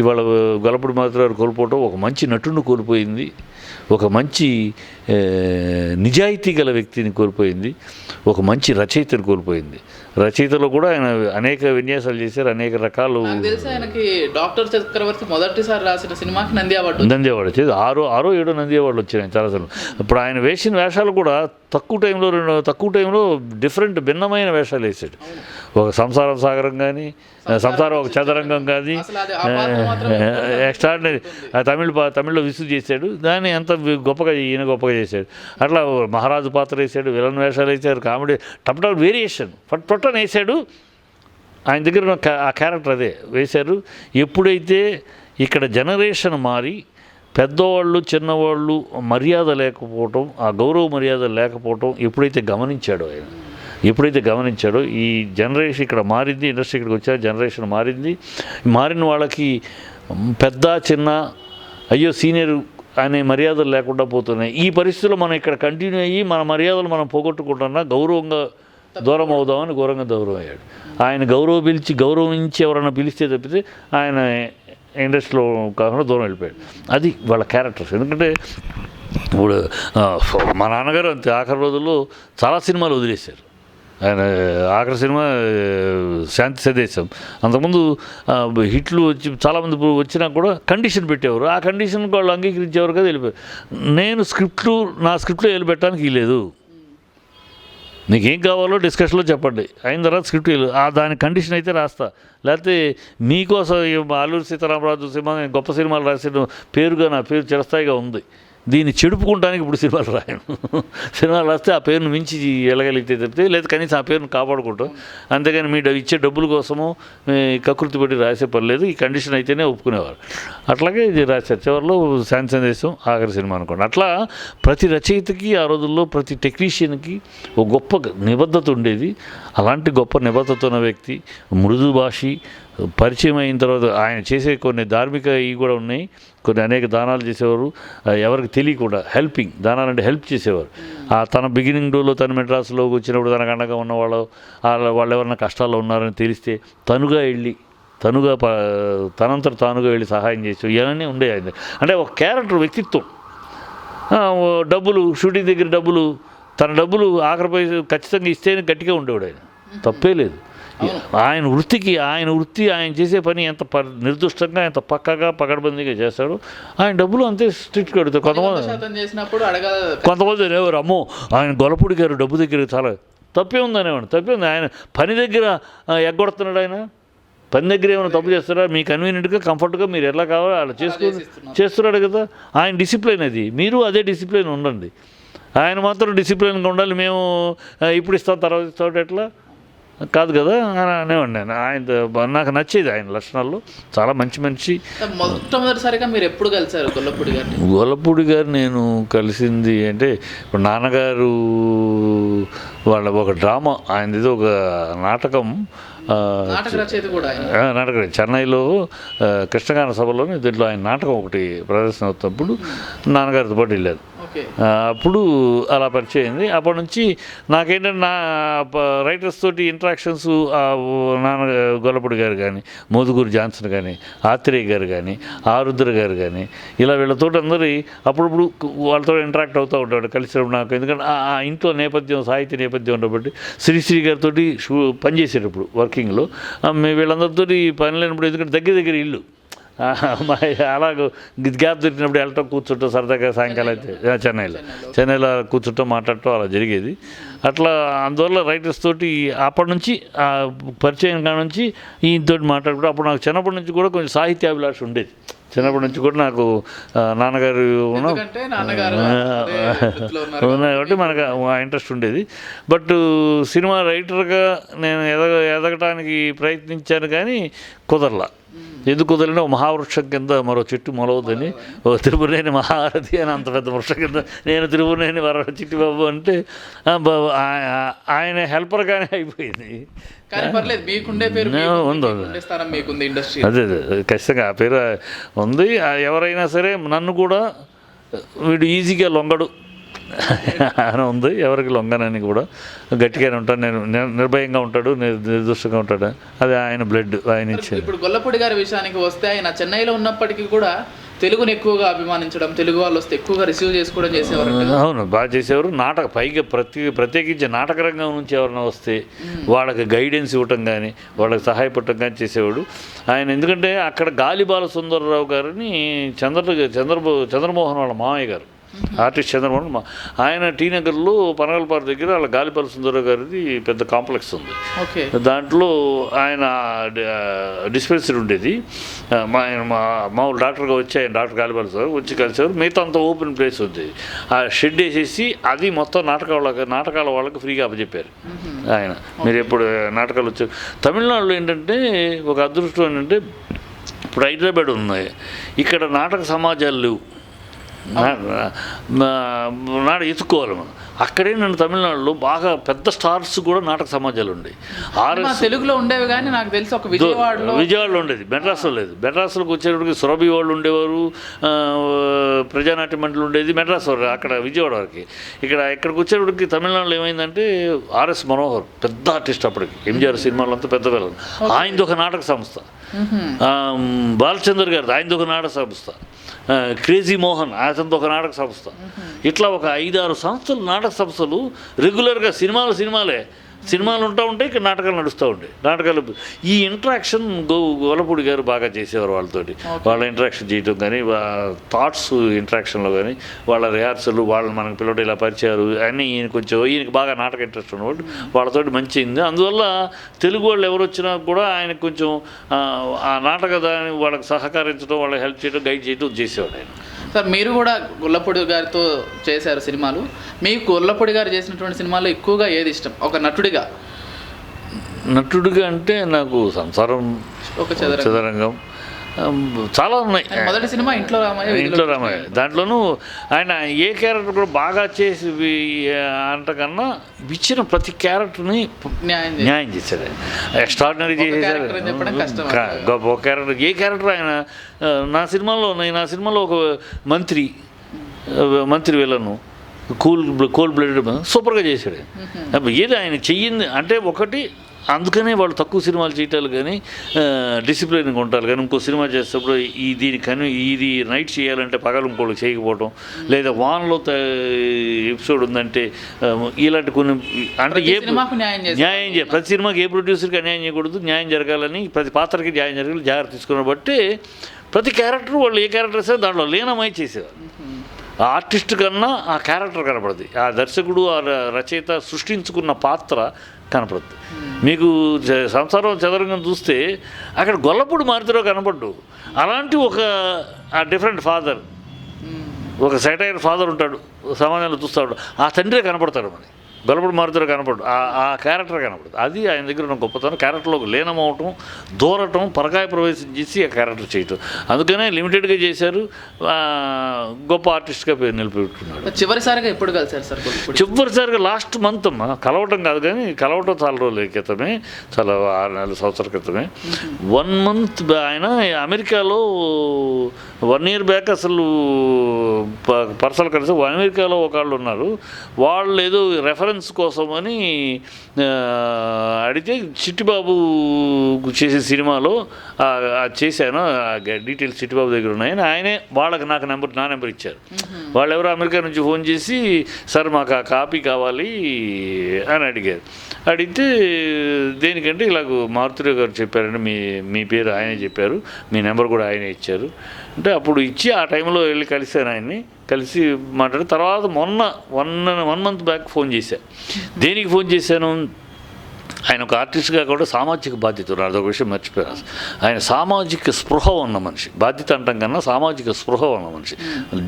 ఇవాళ గొల్లపూడి మాత్రం కోల్పోవటం ఒక మంచి నటుడిని కోల్పోయింది ఒక మంచి నిజాయితీ గల వ్యక్తిని కోల్పోయింది ఒక మంచి రచయితని కోల్పోయింది. రచయితలో కూడా ఆయన అనేక విన్యాసాలు చేశారు అనేక రకాలు తెలిసి ఆయనకి డాక్టర్ చక్రవర్తి మొదటిసారి రాసిన సినిమాకి నంది అవార్డు నంది అవార్డు వచ్చేది. ఆరో ఆరో ఏడో నంది అవార్డులు వచ్చినాయి చాలాసార్లు ఇప్పుడు ఆయన వేసిన వేషాలు కూడా తక్కువ టైంలో రెండు తక్కువ టైంలో డిఫరెంట్ భిన్నమైన వేషాలు వేసాడు. ఒక సంసారం సాగరం కానీ సంసారం ఒక చదరంగం కానీ ఎక్స్ట్రాడినరీ తమిళ తమిళ్ళో విసుగు చేశాడు. దాన్ని ఎంత గొప్పగా ఈయన గొప్పగా చేశాడు. అట్లా మహారాజు పాత్ర వేసాడు విలన్ వేషాలు వేసాడు కామెడీ టప్ టప్ వేరియేషన్. పట్ పట్టని వేసాడు ఆయన దగ్గర ఆ క్యారెక్టర్ అదే వేశారు. ఎప్పుడైతే ఇక్కడ జనరేషన్ మారి పెద్దవాళ్ళు చిన్నవాళ్ళు మర్యాద లేకపోవటం ఆ గౌరవ మర్యాద లేకపోవటం ఎప్పుడైతే గమనించాడో ఆయన ఎప్పుడైతే గమనించాడో ఈ జనరేషన్ ఇక్కడ మారింది ఇండస్ట్రీ ఇక్కడికి వచ్చారు జనరేషన్ మారింది. మారిన వాళ్ళకి పెద్ద చిన్న అయ్యో సీనియర్ అనే మర్యాదలు లేకుండా పోతున్నాయి. ఈ పరిస్థితుల్లో మనం ఇక్కడ కంటిన్యూ అయ్యి మన మర్యాదలు మనం పోగొట్టుకుంటున్నా గౌరవంగా దూరం అవుదామని ఘోరంగా దూరం అయ్యాడు. ఆయన గౌరవం పిలిచి గౌరవించి ఎవరైనా పిలిస్తే తప్పితే ఆయన ఇండస్ట్రీలో కాకుండా దూరం వెళ్ళిపోయాడు. అది వాళ్ళ క్యారెక్టర్స్. ఎందుకంటే ఇప్పుడు మా నాన్నగారు అంతే. ఆఖరి రోజుల్లో చాలా సినిమాలు వదిలేశారు. ఆయన ఆఖరి సినిమా శాంతి సదేశం అంతకుముందు హిట్లు వచ్చి చాలామంది వచ్చినా కూడా కండిషన్ పెట్టేవారు. ఆ కండిషన్కి వాళ్ళు అంగీకరించేవారు కదా వెళ్ళిపోయారు నేను స్క్రిప్ట్లు నా స్క్రిప్ట్లో వెళ్ళిపెట్టడానికి లేదు నీకేం ఏం కావాలో డిస్కషన్లో చెప్పండి. అయిన తర్వాత స్క్రిప్ట్ వెళ్ళు. ఆ దాని కండిషన్ అయితే రాస్తా. లేకపోతే మీకోసం అల్లూరి సీతారామరాజు సినిమా గొప్ప సినిమాలు రాసిన పేరుగా నా పేరు చిరస్థాయిగా ఉంది. దీన్ని చెడుపుకుంటానికి ఇప్పుడు సినిమాలు రాయను సినిమాలు రాస్తే ఆ పేరును మించి వెళ్ళగలిగితే తప్పితే లేదా కనీసం ఆ పేరును కాపాడుకుంటాం. అంతేగాని మీ ఇచ్చే డబ్బుల కోసము కకృతి పెట్టి రాసే పర్లేదు ఈ కండిషన్ అయితేనే ఒప్పుకునేవారు. అట్లాగే ఇది రాశారు చివరిలో శాంతి సందేశం ఆఖరి సినిమా అనుకోండి. అట్లా ప్రతి రచయితకి ఆ రోజుల్లో ప్రతి టెక్నీషియన్కి ఒక గొప్ప నిబద్ధత ఉండేది. అలాంటి గొప్ప నిబద్ధత ఉన్న వ్యక్తి మృదు భాషి పరిచయం అయిన తర్వాత ఆయన చేసే కొన్ని ధార్మిక ఇవి కూడా ఉన్నాయి. కొన్ని అనేక దానాలు చేసేవారు. ఎవరికి తెలియకుండా హెల్పింగ్ దానాలు అంటే హెల్ప్ చేసేవారు. ఆ తన బిగినింగ్ డోలో తన మెడ్రాస్లోకి వచ్చినప్పుడు తనకు అండగా ఉన్న వాళ్ళు వాళ్ళ- వాళ్ళు ఎవరైనా కష్టాల్లో ఉన్నారని తెలిస్తే తనుగా వెళ్ళి తనుగా తనంతట తానుగా వెళ్ళి సహాయం చేసి ఇవన్నీ ఉండే ఆయన. అంటే ఒక క్యారెక్టర్ వ్యక్తిత్వం. డబ్బులు షూటింగ్ దగ్గర డబ్బులు తన డబ్బులు ఆఖరి పైస ఖచ్చితంగా ఇస్తేనే గట్టిగా ఉండేవాడు ఆయన. తప్పే లేదు. ఆయన వృత్తికి ఆయన వృత్తి ఆయన చేసే పని ఎంత ప నిర్దుష్టంగా ఎంత పక్కగా పకడ్బందీగా చేస్తాడు ఆయన డబ్బులు అంతే స్ట్రిక్ట్ కడుతారు కొంతమంది కొంతమంది అనేవారు అమ్మో ఆయన గొలపూడి గారు డబ్బు దగ్గర చాలా తప్పే ఉంది అనేవాడు తప్పే ఉంది. ఆయన పని దగ్గర ఎగ్గొడుతున్నాడు ఆయన? పని దగ్గర ఏమైనా తప్పు చేస్తారా? మీ కన్వీనియంట్గా కంఫర్ట్గా మీరు ఎలా కావాలో అలా చేసుకుని. చేస్తున్నాడు కదా. ఆయన డిసిప్లిన్ అది. మీరు అదే డిసిప్లిన్ ఉండండి. ఆయన మాత్రం డిసిప్లిన్గా ఉండాలి. మేము ఇప్పుడు ఇస్తాం తర్వాత ఇస్తాం ఎట్లా? కాదు కదా అని అనేవాడిని నేను. ఆయన నాకు నచ్చేది ఆయన లక్షణాల్లో. చాలా మంచి మనిషి. మొట్టమొదటిసారిగా మీరు ఎప్పుడు కలిసారు గొల్లపూడి గారిని? గొల్లపూడి గారు నేను కలిసింది అంటే ఇప్పుడు నాన్నగారు వాళ్ళ ఒక డ్రామా ఆయనది ఒక నాటకం నాటక చెన్నైలో కృష్ణగాన సభలోనే దీంట్లో ఆయన నాటకం ఒకటి ప్రదర్శన అవుతున్నప్పుడు నాన్నగారితో పాటు ఆ, అప్పుడు అలా పరిచయం అయింది అప్పటి నుంచి నాకేంటంటే నా రైటర్స్ తోటి ఇంట్రాక్షన్స్ నాన్న గొల్లపూడి గారు కానీ మోదుగూరు జాన్సన్ కానీ ఆత్రేయ గారు కానీ ఆరుద్ర గారు కానీ ఇలా వీళ్ళతో అందరి అప్పుడప్పుడు వాళ్ళతో ఇంటరాక్ట్ అవుతూ ఉంటాడు కలిసినప్పుడు నాకు. ఎందుకంటే ఆ ఇంట్లో నేపథ్యం సాహిత్య నేపథ్యం ఉండబట్టి శ్రీశ్రీ గారితో షూ పనిచేసేటప్పుడు వర్కింగ్లో మేము వీళ్ళందరితో పని లేనప్పుడు ఎందుకంటే దగ్గర దగ్గర ఇల్లు. అలాగ గ్యాప్ దొరికినప్పుడు వెళ్ళటం కూర్చుంటాం సరదాగా సాయంకాలం అయితే చెన్నైలో. చెన్నైలో. కూర్చుంటాం మాట్లాడటం అలా జరిగేది. అట్లా అందువల్ల రైటర్స్ తోటి అప్పటి నుంచి పరిచయం కాడ నుంచి ఈయనతోటి మాట్లాడుకుంటూ అప్పుడు నాకు చిన్నప్పటి నుంచి కూడా కొంచెం సాహిత్యాభిలాష ఉండేది. చిన్నప్పటి నుంచి కూడా నాకు నాన్నగారు ఉన్నాయి కాబట్టి. మనకు ఆ ఇంట్రెస్ట్ ఉండేది. బట్ సినిమా రైటర్గా నేను ఎదగ ఎదగటానికి ప్రయత్నించాను కానీ కుదరలా. ఎందుకు ఒక మహావృక్షం కింద మరో చెట్టు మొలవద్దని ఓ తిరుపునేని మహారథి అని అంత పెద్ద వృక్షం కింద నేను తిరుపునేని వర చిట్టిబాబు అంటే ఆ, బ- ఆ- ఆయన హెల్పర్గానే అయిపోయింది. ఉంది, అదే ఖచ్చితంగా ఆ పేరు ఉంది. ఎవరైనా సరే నన్ను కూడా వీడు ఈజీగా లొంగడు. అని ఉంది ఎవరికి లొంగనని కూడా గట్టిగానే ఉంటాడు. నేను నిర్- నిర్భయంగా ఉంటాడు నిర్- నిర్దుష్టంగా ఉంటాడు. అది ఆయన బ్లడ్ ఆయన ఇచ్చేది. ఇప్పుడు గొల్లపూడి గారి విషయానికి వస్తే ఆయన చెన్నైలో ఉన్నప్పటికీ కూడా తెలుగుని ఎక్కువగా అభిమానించడం తెలుగు వాళ్ళు వస్తే ఎక్కువగా రిసీవ్ చేసుకోవడం చేసేవారు అవును బాగా చేసేవారు. నాటక పైగా ప్రతి ప్రత్యేకించి నాటక రంగం నుంచి ఎవరైనా వస్తే వాళ్ళకి గైడెన్స్ ఇవ్వటం కానీ వాళ్ళకి సహాయపడటం కానీ చేసేవాడు. ఆయన ఎందుకంటే అక్కడ గాలిబాల సుందరరావు గారిని చంద్ర చంద్రబో చంద్రమోహన్ వాళ్ళ మామయ్య గారు. ఆర్టిస్ట్ చంద్రమోహన్ మా ఆయన టీ నగర్లో పనగలపాడు దగ్గర వాళ్ళ గాలిబాల సుందరరావు గారిది పెద్ద కాంప్లెక్స్ ఉంది. ఓకే. దాంట్లో ఆయన డిస్పెన్సరీ ఉండేది. మా ఆయన మా మామూలు డాక్టర్గా వచ్చి ఆయన డాక్టర్ గాలిబాల సార్ వచ్చి కలిసేవారు. మిగతా అంతా ఓపెన్ ప్లేస్ ఉంది. ఆ షెడ్ వేసేసి అది మొత్తం నాటకాల వాళ్ళకి నాటకాల వాళ్ళకి ఫ్రీగా అప్పచెప్పారు. ఆయన. మీరు ఎప్పుడు నాటకాలు వచ్చారు తమిళనాడులో ఏంటంటే ఒక అదృష్టం ఏంటంటే ఇప్పుడు హైదరాబాద్ ఉన్నాయి ఇక్కడ నాటక సమాజాలు లేవు. నాడు ఎత్తుకోవాలి మనం. అక్కడే నన్ను తమిళనాడులో బాగా పెద్ద స్టార్స్ కూడా నాటక సమాజాలు ఉండే. మా ఆర్ఎస్ తెలుగులో ఉండేవి కానీ నాకు తెలిసి ఒక విజయవాడలో విజయవాడలో ఉండేది మెడ్రాస్లో లేదు. మెడ్రాస్లోకి వచ్చేటప్పటికి సురభి వాళ్ళు ఉండేవారు ప్రజానాట్య మండలి ఉండేది మెడ్రాస్ వరకు అక్కడ విజయవాడ వరకు. ఇక్కడ ఇక్కడికి వచ్చేటప్పటికి తమిళనాడులో ఏమైందంటే ఆర్ఎస్ మనోహర్ పెద్ద ఆర్టిస్ట్ అప్పటికి. ఎంజిఆర్ సినిమాలు అంతా పెద్ద పిల్లలు ఆయనది ఒక నాటక సంస్థ. బాలచందర్ గారిది ఆయనది ఒక నాటక సంస్థ. క్రేజీ మోహన్ అతనిది ఒక నాటక సంస్థ. ఇట్లా ఒక ఐదారు సంస్థలు నాటక సంస్థలు రెగ్యులర్గా సినిమాలు సినిమాలే. సినిమాలు ఉంటా ఉంటే ఇక్కడ నాటకాలు నడుస్తూ ఉంటాయి నాటకాలు ఈ ఇంట్రాక్షన్ గో గోలపూడి గారు బాగా చేసేవారు వాళ్ళతోటి. వాళ్ళ ఇంట్రాక్షన్ చేయటం కానీ థాట్స్ ఇంట్రాక్షన్లో కానీ వాళ్ళ రిహార్సల్ వాళ్ళని మనకు పిల్లలు ఇలా పరిచయాలు అన్నీ ఈయన కొంచెం ఈయనకి బాగా నాటక ఇంట్రెస్ట్ ఉన్నవాడు. వాళ్ళతోటి మంచి అయింది. అందువల్ల తెలుగు వాళ్ళు ఎవరు వచ్చినా కూడా ఆయనకు కొంచెం ఆ, ఆ నాటక దాని వాళ్ళకి సహకరించడం వాళ్ళకి హెల్ప్ చేయడం గైడ్ చేయడం చేసేవాడు ఆయన. సార్ మీరు కూడా గొల్లపూడి గారితో చేశారు సినిమాలు. మీకు గొల్లపూడి గారు చేసినటువంటి సినిమాలో ఎక్కువగా ఏది ఇష్టం? ఒక నటుడిగా. నటుడిగా అంటే నాకు సంసారం ఒక చదరంగం. చాలా ఉన్నాయి. మొదటి సినిమా ఇంట్లో రామయ్య ఇంట్లో రామయ్య. దాంట్లోనూ ఆయన ఏ క్యారెక్టర్ కూడా బాగా చేసి అంతకన్నా ఇచ్చిన ప్రతి క్యారెక్టర్ని న్యాయం చేశారు. చేశాడు. ఎక్స్ట్రాడినరీ చేసేసాడు కా- గొప్ప ఒక క్యారెక్టర్. ఏ క్యారెక్టర్ ఆయన నా సినిమాలో నా సినిమాలో ఒక మంత్రి మంత్రి విలను కూల్ కోల్ బ్లడ్ సూపర్గా చేశాడు. ఏది ఆయన చెయ్యింది? అంటే ఒకటి అందుకనే వాళ్ళు తక్కువ సినిమాలు చేయటాలు కానీ డిసిప్లిన్గా ఉంటారు. కానీ ఇంకో సినిమా చేసేటప్పుడు ఈ దీని కను ఇది నైట్ చేయాలంటే పగలు ఇంకోళ్ళకి చేయకపోవడం లేదా వాన్లో ఎపిసోడ్ ఉందంటే ఇలాంటి కొన్ని అంటే ఏ న్యాయం చేయాలి ప్రతి సినిమాకి ఏ ప్రొడ్యూసర్కి అన్యాయం చేయకూడదు. న్యాయం జరగాలని ప్రతి పాత్రకి న్యాయం జరగాలి జాగ్రత్త తీసుకున్న బట్టి ప్రతి క్యారెక్టర్ వాళ్ళు ఏ క్యారెక్టర్ వేస్తే దాంట్లో లీనమై చేసేవారు ఆ ఆర్టిస్ట్ కన్నా ఆ క్యారెక్టర్ కనపడుతుంది ఆ దర్శకుడు ఆ రచయిత సృష్టించుకున్న పాత్ర కనపడుతుంది మీకు సంసారం చదరంగం చూస్తే అక్కడ గొల్లపూడి మారుతిరావు కనపడ్డు. అలాంటి ఒక ఆ డిఫరెంట్ ఫాదర్. ఒక సెటైర్ ఫాదర్ ఉంటాడు సమాజంలో చూస్తాడు ఆ తండ్రే కనపడతాడు మనకి గొలపడి మారుతాడు కనపడు ఆ క్యారెక్టర్ కనపడదు. అది ఆయన దగ్గర ఉన్న గొప్పతనం. క్యారెక్టర్లోకి లీనమవటం దూరటం పరకాయ ప్రవేశం చేసి ఆ క్యారెక్టర్ చేయటం. అందుకనే లిమిటెడ్గా చేశారు. గొప్ప ఆర్టిస్ట్గా పేరు నిలిపెట్టుకున్నాడు చివరిసారిగా ఎప్పుడు కలిసారు సార్ చివరిసారిగా లాస్ట్ మంత్ అమ్మా. కలవటం కాదు కానీ కలవటం చాలా రోజుల క్రితమే చాలా ఆరు నెలల సంవత్సరాల క్రితమే. వన్ మంత్ ఆయన అమెరికాలో వన్ ఇయర్ బ్యాక్ అసలు పర్సనల్ కలిసి అమెరికాలో ఒకళ్ళు ఉన్నారు. వాళ్ళు ఏదో రెఫరెన్స్ కోసమని అడిగితే చిట్టిబాబు చేసే సినిమాలో చేశాను ఆ డీటెయిల్స్ చిట్టిబాబు దగ్గర ఉన్నాయని ఆయనే వాళ్ళకి నాకు నెంబర్ నా నెంబర్ ఇచ్చారు. వాళ్ళు ఎవరో అమెరికా నుంచి ఫోన్ చేసి సార్ మాకు ఆ కాపీ కావాలి అని అడిగారు. అడిగితే దేనికంటే ఇలాగ మారుతిరావు గారు చెప్పారంటే మీ మీ పేరు ఆయనే చెప్పారు మీ నెంబర్ కూడా ఆయనే ఇచ్చారు. అంటే అప్పుడు ఇచ్చి ఆ టైంలో వెళ్ళి కలిశాను ఆయన్ని. కలిసి మాట్లాడి తర్వాత మొన్న one one month back phone చేశాను దేనికి ఫోన్ చేశాను? ఆయన ఒక ఆర్టిస్ట్గా కూడా సామాజిక బాధ్యత ఉన్నారు. అదొక విషయం మర్చిపోయాను. ఆయన సామాజిక స్పృహ ఉన్న మనిషి. బాధ్యత అంటాం కన్నా సామాజిక స్పృహ ఉన్న మనిషి.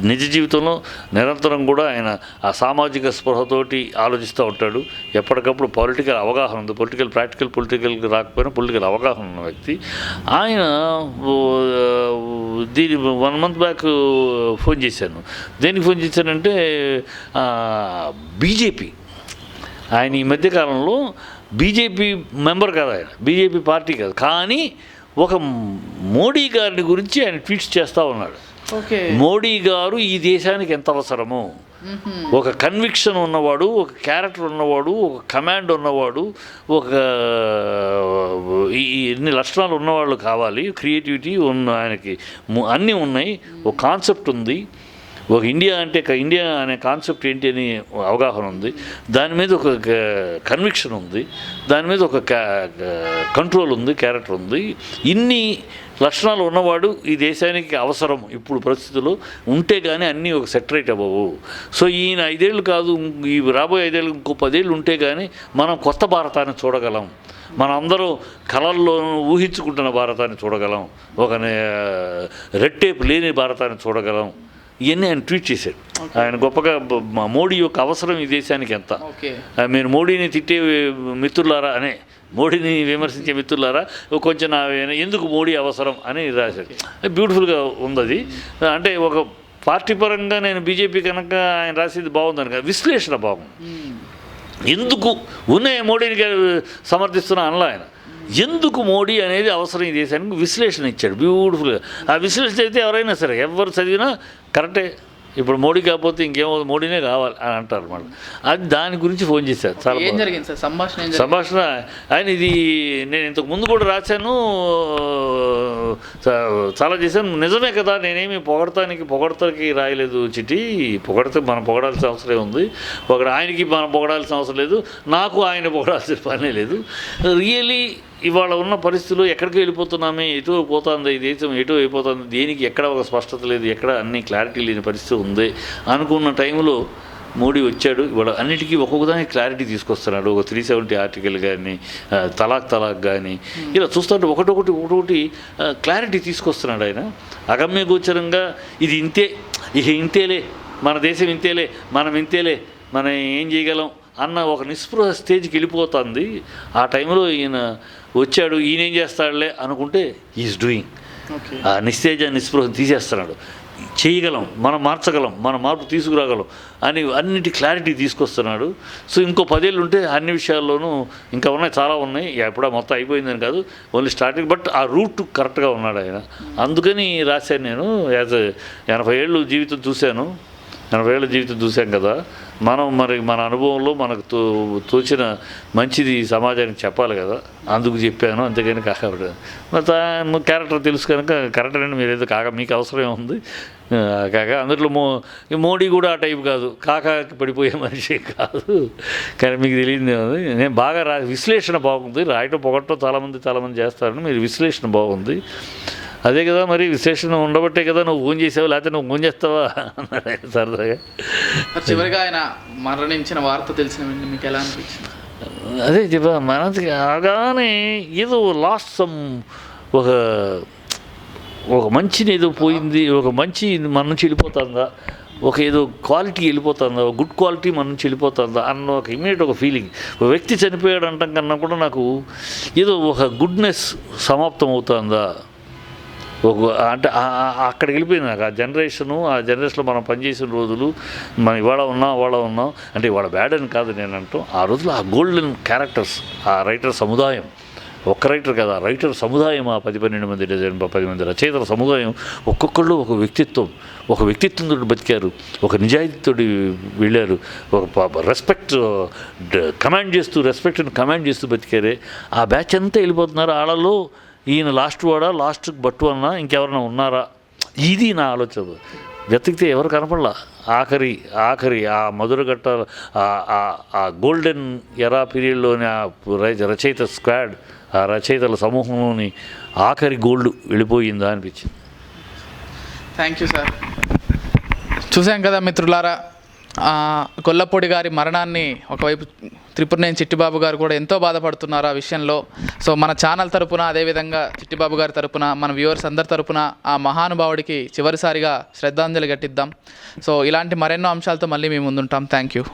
నిజ జీవితంలో నిరంతరం కూడా ఆయన ఆ సామాజిక స్పృహతోటి ఆలోచిస్తూ ఉంటాడు. ఎప్పటికప్పుడు పొలిటికల్ అవగాహన ఉంది. పొలిటికల్ ప్రాక్టికల్ పొలిటికల్ రాకపోయినా పొలిటికల్ అవగాహన ఉన్న వ్యక్తి. ఆయన దీని వన్ మంత్ బ్యాక్ ఫోన్ చేశాను. దేనికి ఫోన్ చేశానంటే బీజేపీ. ఆయన ఈ మధ్యకాలంలో బీజేపీ మెంబర్ కాదు ఆయన. బీజేపీ పార్టీ కాదు. కానీ ఒక మోడీ గారిని గురించి ఆయన ట్వీట్స్ చేస్తూ ఉన్నాడు. ఓకే. మోడీ గారు ఈ దేశానికి ఎంత అవసరము? Mm-hmm. ఒక కన్విక్షన్ ఉన్నవాడు ఒక క్యారెక్టర్ ఉన్నవాడు ఒక కమాండ్ ఉన్నవాడు ఒక ఈ ఇన్ని లక్షణాలు ఉన్నవాళ్ళు కావాలి. క్రియేటివిటీ ఉన్న ఆయనకి అన్నీ ఉన్నాయి. ఒక కాన్సెప్ట్ ఉంది. ఒక ఇండియా అంటే ఇండియా అనే కాన్సెప్ట్ ఏంటి అని అవగాహన ఉంది. దాని మీద ఒక కన్విక్షన్ ఉంది. దాని మీద ఒక కంట్రోల్ ఉంది క్యారెక్టర్ ఉంది. ఇన్ని లక్షణాలు ఉన్నవాడు ఈ దేశానికి అవసరం. ఇప్పుడు పరిస్థితుల్లో ఉంటే కానీ అన్నీ ఒక సెటరేట్ అవ్వవు. సో ఈయన ఐదేళ్ళు కాదు ఈ రాబోయే ఐదేళ్ళు ఇంకో పదేళ్ళు ఉంటే కానీ మనం కొత్త భారతాన్ని చూడగలం. మనం అందరూ కళల్లో ఊహించుకుంటున్న భారతాన్ని చూడగలం. ఒక రెడ్ టేప్ లేని భారతాన్ని చూడగలం. ఇవన్నీ ఆయన ట్వీట్ చేశాడు. ఆయన గొప్పగా మోడీ యొక్క అవసరం ఈ దేశానికి ఎంత? మీరు మోడీని తిట్టే మిత్రులారా అనే మోడీని విమర్శించే మిత్రులారా కొంచెం నా ఎందుకు మోడీ అవసరం అని రాశాడు బ్యూటిఫుల్గా ఉంది అది అంటే ఒక పార్టీ పరంగా నేను బీజేపీ కనుక ఆయన రాసేది బాగుందని కదా విశ్లేషణ బాగుంది. ఎందుకు ఉన్న మోడీని సమర్థిస్తున్నా అనలా ఆయన. ఎందుకు మోడీ అనేది అవసరం ఈ దేశానికి? విశ్లేషణ ఇచ్చాడు బ్యూటిఫుల్గా. ఆ విశ్లేషణ అయితే ఎవరైనా సరే ఎవరు చదివినా కరెక్టే. ఇప్పుడు మోడీ కాకపోతే ఇంకేమో మోడీనే కావాలి అని అంటారు అనమాట అది దాని గురించి ఫోన్ చేశారు. చాలా ఏం. జరిగింది సార్? సంభాషణ సంభాషణ ఆయన ఇది నేను ఇంతకు ముందు కూడా రాశాను చాలా చేశాను. నిజమే కదా నేనేమి పొగడతానికి పొగడతానికి రాయలేదు చిటి పొగడితే మనం పొగడాల్సిన అవసరం ఉంది? పొగడ ఆయనకి మనం పొగడాల్సిన అవసరం లేదు. నాకు ఆయన పొగడాల్సిన పనే లేదు. రియలీ ఇవాళ ఉన్న పరిస్థితుల్లో ఎక్కడికి వెళ్ళిపోతున్నామే? ఎటు పోతుంది ఈ దేశం? ఎటు అయిపోతుంది? దేనికి ఎక్కడ ఒక స్పష్టత లేదు? ఎక్కడ అన్ని క్లారిటీ లేని పరిస్థితి ఉంది? అనుకున్న టైంలో మోడీ వచ్చాడు. ఇవాళ అన్నిటికీ ఒక్కొక్కదానికి క్లారిటీ తీసుకొస్తున్నాడు. ఒక త్రీ సెవెంటీ ఆర్టికల్ కానీ తలాక్ తలాక్ కానీ ఇలా చూస్తుంటే ఒకటొకటి ఒకటొకటి క్లారిటీ తీసుకొస్తున్నాడు ఆయన. అగమ్య గోచరంగా ఇది ఇంతే ఇక ఇంతేలే. మన దేశం ఇంతేలే. మనం ఇంతేలే. మనం ఏం చేయగలం? అన్న ఒక నిస్పృహ స్టేజ్కి వెళ్ళిపోతుంది. ఆ టైంలో ఈయన వచ్చాడు ఈయన ఏం చేస్తాడులే అనుకుంటే ఈజ్ డూయింగ్ ఆ నిస్తేజ నిస్పృహ తీసేస్తున్నాడు. చేయగలం మనం మార్చగలం మన మార్పు తీసుకురాగలం అని అన్నిటి క్లారిటీ తీసుకొస్తున్నాడు. సో ఇంకో పదేళ్ళు ఉంటే అన్ని విషయాల్లోనూ ఇంకా ఉన్నాయి చాలా ఉన్నాయి. ఎప్పుడో మొత్తం అయిపోయిందని కాదు ఓన్లీ స్టార్టింగ్ బట్ ఆ రూట్ కరెక్ట్గా ఉన్నాడు ఆయన. అందుకని రాశాను నేను యాజ్ ఎనభై ఏళ్ళు జీవితం చూశాను. ఎనభై ఏళ్ళ జీవితం చూశాం కదా. మనం మరి మన అనుభవంలో మనకు తో తోచిన మంచిది సమాజానికి చెప్పాలి కదా. అందుకు చెప్పాను అంతేగాని కాకపోతే మరి క్యారెక్టర్ తెలుసు కనుక కరెక్ట్ అండి మీరు ఏదో కాక మీకు అవసరం ఏముంది కాక అందులో మో ఈ మోడీ కూడా ఆ టైప్ కాదు. కాకాకి పడిపోయే మనిషి కాదు. కానీ మీకు తెలియదు ఏముంది. నేను బాగా రా విశ్లేషణ బాగుంది. రాయటం పొగట్టం చాలామంది చాలామంది చేస్తారని మీరు విశ్లేషణ బాగుంది. అదే కదా మరి విశ్లేషణ ఉండబట్టే కదా నువ్వు ఫోన్ చేసావు లేకపోతే నువ్వు ఫోన్ చేస్తావా? అన్నాడు ఆయన సరదాగా. చివరిగా ఆయన మరణించిన వార్త తెలిసిన మీకు ఎలా అనిపించింది? అదే చెప్పా మనకి ఆగానే ఏదో లాస్ట్ సమ్ ఒక ఒక మంచిని ఏదో పోయింది ఒక మంచి మన నుంచి వెళ్ళిపోతుందా ఒక ఏదో క్వాలిటీ వెళ్ళిపోతుందా ఒక గుడ్ క్వాలిటీ మన నుంచి వెళ్ళిపోతుందా అన్న ఒక ఇమీడియట్ ఒక ఫీలింగ్ ఒక వ్యక్తి చనిపోయాడు అంటాం కన్నా కూడా నాకు ఏదో ఒక గుడ్నెస్ సమాప్తం అవుతుందా ఒక అంటే అక్కడికి వెళ్ళిపోయింది నాకు. ఆ జనరేషను ఆ జనరేషన్లో మనం పనిచేసిన రోజులు మనం ఇవాళ ఉన్నాం ఇవాళ ఉన్నాం. అంటే ఇవాళ బ్యాడ్ అని కాదు నేను అంటాం ఆ రోజుల్లో ఆ గోల్డెన్ క్యారెక్టర్స్ ఆ రైటర్ సముదాయం ఒక్క రైటర్ కదా ఆ రైటర్ సముదాయం ఆ పది పన్నెండు మంది డిజైన్ పది మంది రచయితల సముదాయం ఒక్కొక్కళ్ళు ఒక వ్యక్తిత్వం ఒక వ్యక్తిత్వంతో బతికారు ఒక నిజాయితీతో వెళ్ళారు ఒక రెస్పెక్ట్ కమాండ్ uh, చేస్తూ రెస్పెక్ట్ని కమాండ్ చేస్తూ బతికారే ఆ బ్యాచ్ అంతా వెళ్ళిపోతున్నారు. వాళ్ళలో ఈయన లాస్ట్ వాడా లాస్ట్ బట్టు అన్నా ఇంకెవరైనా ఉన్నారా? ఇది నా ఆలోచన. వెతికితే ఎవరు కనపడలా? ఆఖరి ఆఖరి ఆ మధురగట్ట ఆ- ఆ- గోల్డెన్ ఎరా పీరియడ్లోని ఆ రచ- రచయిత స్క్వాడ్ ఆ రచయితల సమూహంలోని ఆఖరి గోల్డ్ వెళ్ళిపోయిందా అనిపించింది. థ్యాంక్ యూ సార్ చూసాం కదా మిత్రులారా కొల్లపూడి గొల్లపూడి గారి మరణాన్ని ఒకవైపు త్రిపురనేని చిట్టిబాబు గారు కూడా ఎంతో బాధపడుతున్నారు ఆ విషయంలో. సో మన ఛానల్ తరపున అదేవిధంగా చిట్టిబాబు గారి తరపున మన వ్యూవర్స్ అందరి తరపున ఆ మహానుభావుడికి చివరిసారిగా శ్రద్ధాంజలి ఘటిద్దాం. సో ఇలాంటి మరెన్నో అంశాలతో మళ్ళీ మేము ముందుంటాం. Thank you.